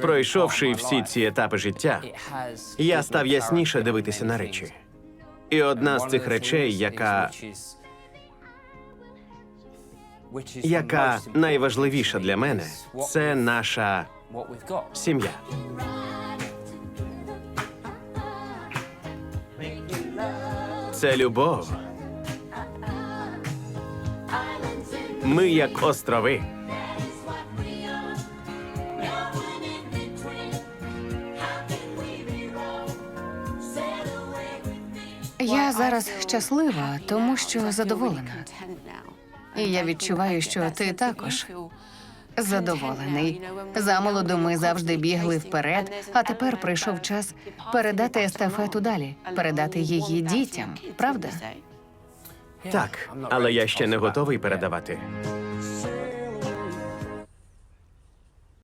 Пройшовши всі ці етапи життя, я став ясніше дивитися на речі. І одна з цих речей, яка, яка найважливіша для мене, це наша сім'я. Це любов. Ми як острови. Я зараз щаслива, тому що задоволена. І я відчуваю, що ти також задоволений. Замолоду ми завжди бігли вперед, а тепер прийшов час передати естафету далі, передати її дітям. Правда? Так, але я ще не готовий передавати.